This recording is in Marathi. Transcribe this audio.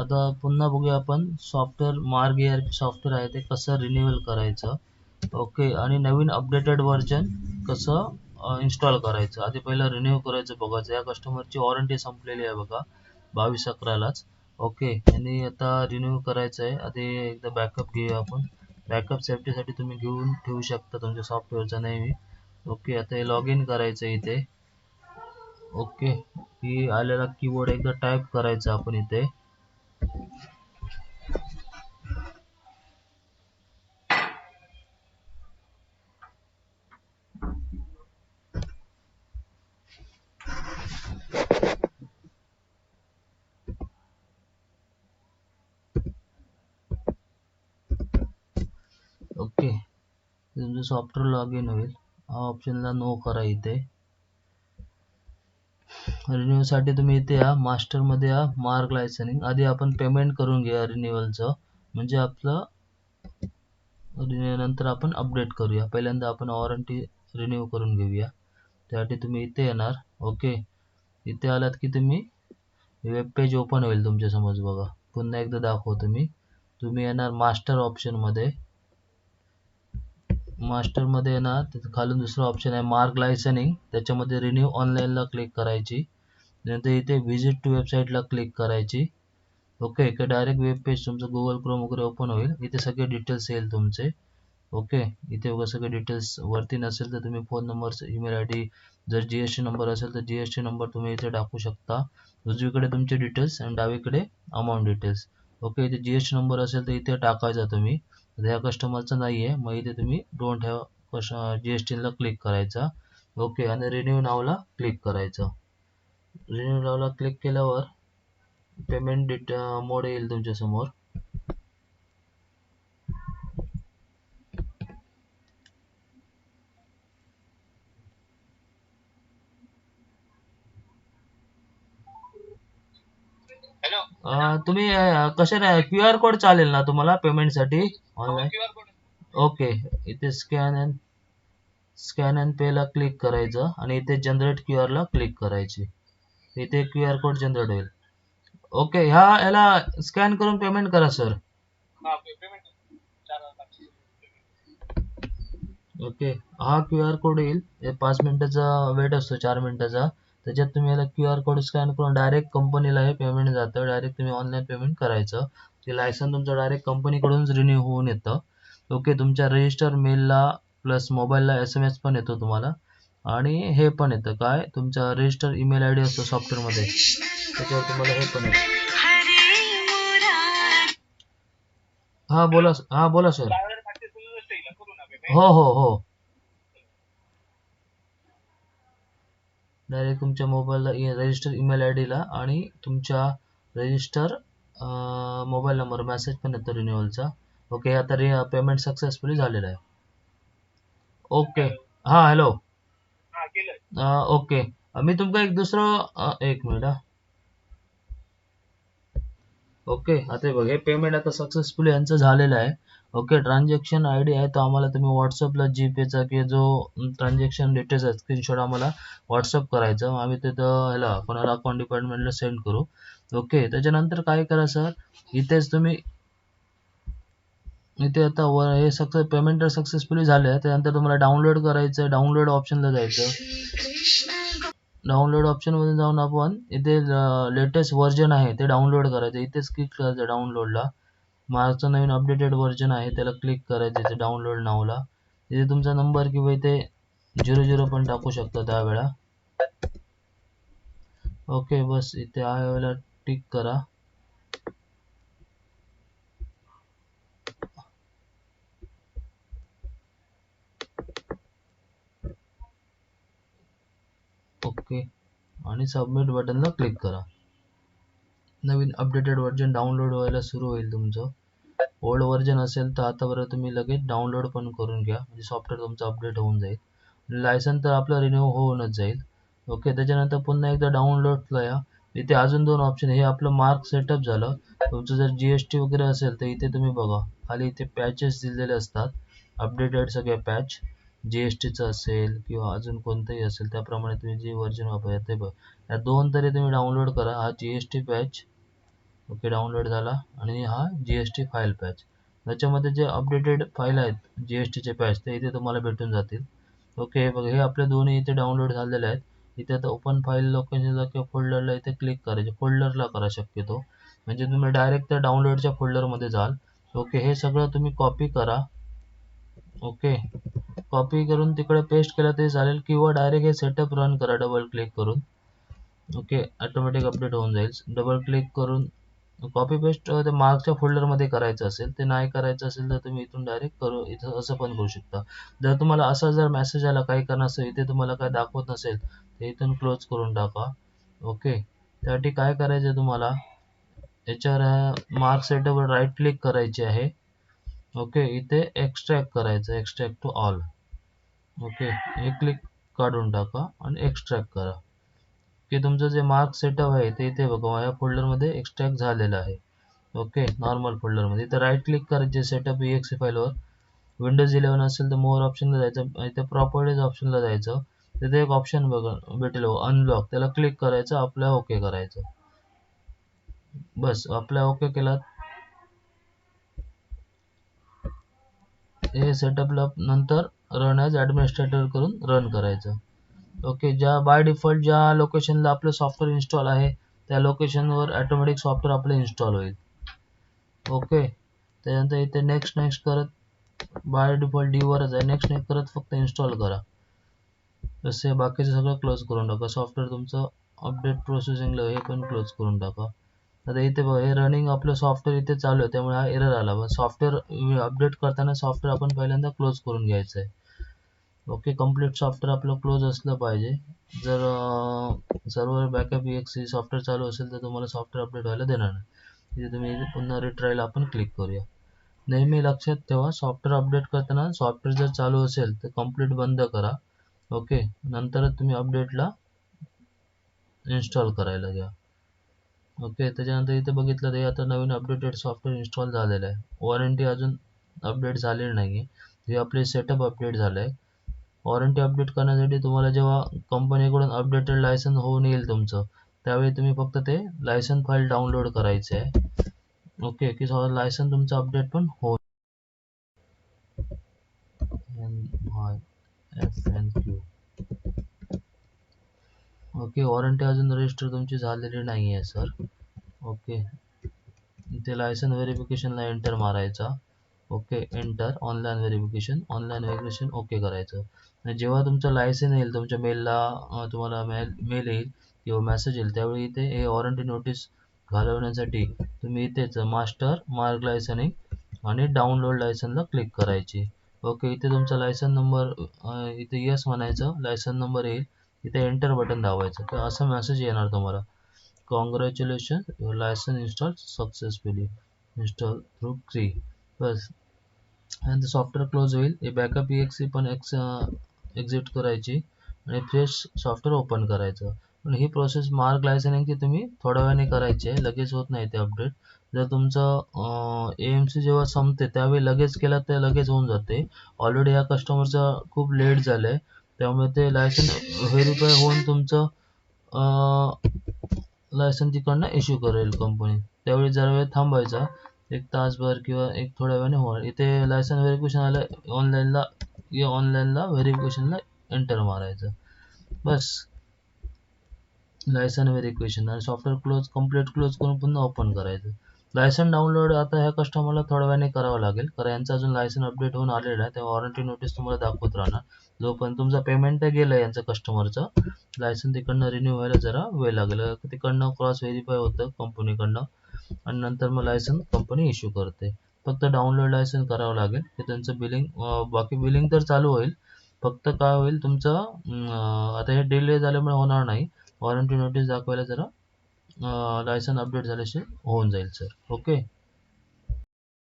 आता पुन्हा बघूया आपण सॉफ्टवेअर मार्ग ए आर पी सॉफ्टवेअर आहे ते कसं रिन्युअल करायचं. ओके आणि नवीन अपडेटेड व्हर्जन कसं इन्स्टॉल करायचं. आधी पहिलं रिन्यू करायचं बघायचं. या कस्टमरची वॉरंटी संपलेली आहे बघा बावीस अकरालाच. ओके आणि आता रिन्यू करायचं आहे. आधी एकदा बॅकअप घेऊया आपण. बॅकअप सेफ्टीसाठी तुम्ही घेऊन ठेवू शकता तुमच्या सॉफ्टवेअरचा नेहमी. ओके आता हे लॉग इन करायचं आहे इथे. ओके की आलेला कीबोर्ड एकदा टाईप करायचा आपण इथे. ओके तुमचं सॉफ्टवेअर लॉग इन होईल हा ऑप्शनला नो करा इथे. रिन्यूसाठी तुम्ही इथे या. मास्टरमध्ये या. मार्क लायसनिंग आधी आपण पेमेंट करून घ्या रिन्युअलचं म्हणजे आपलं रिन्यू नंतर आपण अपडेट करूया. पहिल्यांदा आपण वॉरंटी रिन्यू करून घेऊया. त्यासाठी तुम्ही इथे येणार. ओके इथे आलात की तुम्ही वेब पेज ओपन होईल तुमच्यासमोर बघा. पुन्हा एकदा दाखवतो मी. तुम्ही येणार मास्टर ऑप्शनमध्ये मास्टरमध्ये ना तिथे खालून दुसरा ऑप्शन आहे मार्क लायसनिंग त्याच्यामध्ये रिन्यू ऑनलाईनला क्लिक करायची. नंतर इथे व्हिजिट टू वेबसाईटला क्लिक करायची. ओके इकडे डायरेक्ट वेब पेज तुमचं गुगल क्रोम वगैरे ओपन होईल. इथे सगळे डिटेल्स येईल तुमचे. ओके इथे वगैरे सगळे डिटेल्स वरती नसेल तर तुम्ही phone number email I D जर जी एस टी नंबर असेल तर जी एस टी नंबर तुम्ही इथे टाकू शकता. उजवीकडे तुमचे डिटेल्स आणि डावीकडे अमाऊंट डिटेल्स ओके इथे जी एस टी नंबर असेल तर इथे टाकायचा तुम्ही. ह्या कस्टमरचं नाही आहे मग इथे तुम्ही डोंट हॅव कश जी एस टीला क्लिक करायचा. ओके आणि रिन्यू नावला क्लिक करायचं. रिन्यू नावला क्लिक केल्यावर पेमेंट डिट मोड येईल तुमच्यासमोर तुम्ही कशाने क्यू आर कोड चालेल ना तुम्हाला पेमेंटसाठी? ऑनलाईन ओके इथे स्कॅन अँड स्कॅन अँड पेला क्लिक करायचं आणि इथे जनरेट क्यू आरला क्लिक करायची. इथे क्यू आर कोड जनरेट होईल. ओके ह्या याला स्कॅन करून पेमेंट करा सर. ओके हा क्यू आर कोड येईल. पाच मिनिटाचा वेट असतो चार मिनिटाचा. त्याच्यात तुम्ही याला क्यू आर कोड स्कॅन करून डायरेक्ट कंपनीला हे पेमेंट जातं. डायरेक्ट तुम्ही ऑनलाईन पेमेंट करायचं. ते लायसन तुमचं डायरेक्ट कंपनीकडूनच रिन्यू होऊन येतं. ओके तुमच्या रजिस्टर मेलला प्लस मोबाईलला एस एम एस पण येतो तुम्हाला. आणि हे पण येतं. काय? तुमचा रजिस्टर ईमेल आय डी असतो सॉफ्टवेअरमध्ये त्याच्यावर तुम्हाला हे पण येतं. हा बोला हा बोला सर हो हो हो. डायरेक्ट तुमच्या मोबाईलला रजिस्टर ईमेल आय डीला आणि तुमच्या रजिस्टर मोबाईल नंबर मेसेज पण येतो रिन्युअलचा ओके आता रे पेमेंट सक्सेसफुली झालेलं आहे. ओके हां हॅलो ओके मी तुमका एक दुसरं एक मिनिट हा. ओके आता बघ हे पेमेंट आता सक्सेसफुली यांचं झालेलं आहे. ओके ट्रान्झॅक्शन आय डी आहे तो आम्हाला तुम्ही व्हॉट्सअपला जीपेचा किंवा जो ट्रान्झॅक्शन डिटेल्स आहे स्क्रीनशॉट आम्हाला व्हॉट्सअप करायचं. आम्ही तिथं ह्याला कोणाला अकाउंट डिपार्टमेंटला सेंड करू. ओके त्याच्यानंतर काय करा सर? इथेच तुम्ही इथे आता वर हे सक्सेस पेमेंट सक्सेसफुली झालं आहे. त्यानंतर तुम्हाला डाउनलोड करायचं आहे डाउनलोड ऑप्शनला जायचं. डाउनलोड ऑप्शनमध्ये जाऊन आपण इथे लेटेस्ट व्हर्जन आहे ते डाउनलोड करायचं. इथेच क्लिक करायचं डाउनलोडला माझं नवीन अपडेटेड व्हर्जन आहे त्याला क्लिक करायचं इथे डाउनलोड नावला. इथे तुमचा नंबर किंवा इथे झिरो झिरो पण टाकू शकता त्यावेळा. ओके बस इथे आयला वेळेला टिक करा. ओके आणि सबमिट बटनला क्लिक करा. नवीन अपडेटेड व्हर्जन डाउनलोड व्हायला सुरू होईल तुमचं. ओल्ड व्हर्जन असेल तर आतापर्यंत तुम्ही लगेच डाउनलोड पण करून घ्या. म्हणजे सॉफ्टवेअर तुमचं अपडेट होऊन जाईल. लायसन तर आपलं रिन्यू होऊनच जाईल. ओके त्याच्यानंतर पुन्हा एकदा डाउनलोडला या. इथे अजून दोन ऑप्शन हे आपलं मार्क सेटअप झालं. तुमचं जर जी एस टी वगैरे असेल तर इथे तुम्ही बघा. खाली इथे पॅचेस दिलेले असतात. अपडेटेड सगळे पॅच जी एस टीचं असेल किंवा अजून कोणतंही असेल त्याप्रमाणे तुम्ही जे व्हर्जन वापरता ते बघ. या दोन तरी तुम्ही डाउनलोड करा. हा G S T patch okay download झाला. आणि हा G S T file patch त्याच्यामध्ये जे अपडेटेड फाईल आहेत जी एस टीचे पॅच ते इथे तुम्हाला भेटून जातील. ओके हे बघा हे आपले दोन्ही इथे डाउनलोड झालेले आहेत. इथे आता ओपन फाईल लोकेशनला किंवा फोल्डरला इथे क्लिक करायचे. फोल्डरला करा शक्यतो. म्हणजे तुम्ही डायरेक्ट त्या डाउनलोडच्या फोल्डरमध्ये जाल. ओके हे सगळं तुम्ही कॉपी करा. ओके कॉपी करून तिकडे पेस्ट केलं तरी चालेल किंवा डायरेक्ट हे सेटअप रन करा डबल क्लिक करून. ओके ऑटोमॅटिक अपडेट होऊन जाईल. डबल क्लिक करून कॉपी पेस्ट ते मार्कच्या फोल्डरमध्ये करायचं असेल ते नाही करायचं असेल तर तुम्ही इथून डायरेक्ट करू इथं असं पण करू शकता. जर तुम्हाला असा जर मेसेज आला काही कारणास्तव इथे तुम्हाला काय दाखवत नसेल तर इथून क्लोज करून टाका. ओके त्यासाठी काय करायचं तुम्हाला? याच्यावर मार्क सेटअपवर राईट क्लिक करायचे आहे. ओके इथे एक्स्ट्रॅक्ट करायचं एक्स्ट्रॅक्ट टू ऑल ओके हे क्लिक काढून टाका आणि एक्स्ट्रॅक्ट करा. की तुमचं जे मार्क सेटअप आहे ते इथे बघा या फोल्डरमध्ये एक्स्ट्रॅक्ट झालेलं आहे. ओके नॉर्मल फोल्डरमध्ये इथं राईट क्लिक करायचे सेटअप ई एक्स फाईलवर विंडोज इलेव्हन असेल तर मोर ऑप्शनला जायचं. इथे प्रॉपर्टीज ऑप्शनला जायचं. तिथे एक ऑप्शन बघा भेटेल हो, अनब्लॉक त्याला क्लिक करायचं आपल्या ओके करायचं. बस आपल्या ओके केला. हे सेटअपला नंतर रन ॲज ॲडमिनिस्ट्रेटर करून रन करायचं. ओके ज्या बाय डिफॉल्ट ज्या लोकेशनला आपलं सॉफ्टवेअर इन्स्टॉल आहे त्या लोकेशनवर ॲटोमॅटिक सॉफ्टवेअर आपलं इन्स्टॉल होईल. ओके त्यानंतर इथे नेक्स्ट नेक्स्ट करत बाय डिफॉल्ट डीवरच आहे. नेक्स्ट नेक्स्ट करत फक्त इन्स्टॉल करा. तसे बाकीचं सगळं क्लोज करून टाका. सॉफ्टवेअर तुमचं अपडेट प्रोसेसिंगला हे पण क्लोज करून टाका. आता इथे बघा हे रनिंग आपलं सॉफ्टवेअर इथे चालू आहे. त्यामुळे हा एरर आला. बघ सॉफ्टवेअर अपडेट करताना सॉफ्टवेअर आपण पहिल्यांदा क्लोज करून घ्यायचं आहे. ओके कंप्लीट सॉफ्टवेअर आपलं क्लोज असलं पाहिजे. जर सर्व्हर बॅकअप एक्स सॉफ्टवेअर चालू असेल तर तुम्हाला सॉफ्टवेअर अपडेट व्हायला देणार नाही. तिथे तुम्ही पुन्हा रिट्रायल आपण क्लिक करूया. नेहमी लक्षात ठेवा सॉफ्टवेअर अपडेट करताना सॉफ्टवेअर जर चालू असेल तर कंप्लीट बंद करा. ओके नंतरच तुम्ही अपडेटला इन्स्टॉल करायला घ्या. ओके त्याच्यानंतर इथे बघितलं ते आता नवीन अपडेटेड सॉफ्टवेअर इन्स्टॉल झालेलं आहे. वॉरंटी अजून अपडेट झालेली नाही आहे हे आपले सेटअप अपडेट झालं आहे वॉरंटी अपडेट करण्यासाठी तुम्हाला जेव्हा कंपनीकडून अपडेटेड लायसन होऊन येईल तुमचं त्यावेळी तुम्ही फक्त ते लायसन फाईल डाउनलोड करायचे आहे. ओके की लायसन तुमचं अपडेट पण हो ओके वॉरंटी अजून रजिस्टर तुमची झालेली नाही आहे सर ओके ते लायसन व्हेरिफिकेशनला एंटर मारायचा. Okay enter online verification online verification okay करायचं. आणि जेव्हा तुमचं लायसन येईल तुमच्या मेलला तुम्हाला मेल मेल येईल किंवा मेसेज येईल त्यावेळी इथे हे वॉरंटी नोटीस घालवण्यासाठी तुम्ही इथेच मास्टर मार्क लायसनिंग आणि डाउनलोड लायसनला क्लिक करायची. ओके इथे तुमचा लायसन नंबर इथे यस म्हणायचं लायसन नंबर येईल इथे एंटर बटन दाबायचं. तर असं मेसेज येणार तुम्हाला. Congratulation your license install successfully install through क्री बस. आणि सॉफ्टवेअर क्लोज होईल. हे बॅकअप ई पण एक्स एक्झिट करायची. आणि फ्रेश सॉफ्टवेअर ओपन करायचं. पण ही प्रोसेस मार्क लायसनिंगची तुम्ही थोड्या वेळाने करायची आहे. लगेच होत नाही ते अपडेट जर तुमचं ए एम सी जेव्हा संपते त्यावेळी लगेच केलं तर लगेच होऊन जाते. ऑलरेडी या कस्टमरचं खूप लेट झालं आहे त्यामुळे ते लायसन व्हेरीफाय होऊन तुमचं लायसन तिकडनं इश्यू करेल कंपनी त्यावेळी जरा वेळ थांबायचा. एक तासभर किंवा एक थोड्या वेळाने होणार. इथे लायसन व्हेरिफिकेशन आलं ऑनलाईनला या ऑनलाईनला व्हेरिफिकेशनला एंटर मारायचं. बस. लायसन व्हेरिफिकेशन आणि सॉफ्टवेअर क्लोज कंप्लीट क्लोज करून पुन्हा ओपन करायचं. लायसन डाउनलोड आता ह्या कस्टमरला थोड्या वेळाने करावं लागेल. कारण यांचं अजून लायसन अपडेट होऊन आलेलं आहे. तेव्हा वॉरंटी नोटीस तुम्हाला दाखवत राहणार. जोपर्यंत तुमचा पेमेंट गेलं आहे यांचं कस्टमरचं लायसन तिकडनं रिन्यू व्हायला जरा वेळ लागेल. तिकडनं क्रॉस व्हेरीफाय होतं कंपनीकडनं आणि नंतर मग लायसन कंपनी इश्यू करते. फक्त डाउनलोड लायसन करावं लागेल. की त्यांचं बिलिंग बाकी बिलिंग तर चालू होईल. फक्त काय होईल तुमचं आता हे डिले झाल्यामुळे होणार नाही. वॉरंटी नोटीस दाखवायला जरा लायसन अपडेट झाल्याशिवाय होऊन जाईल सर ओके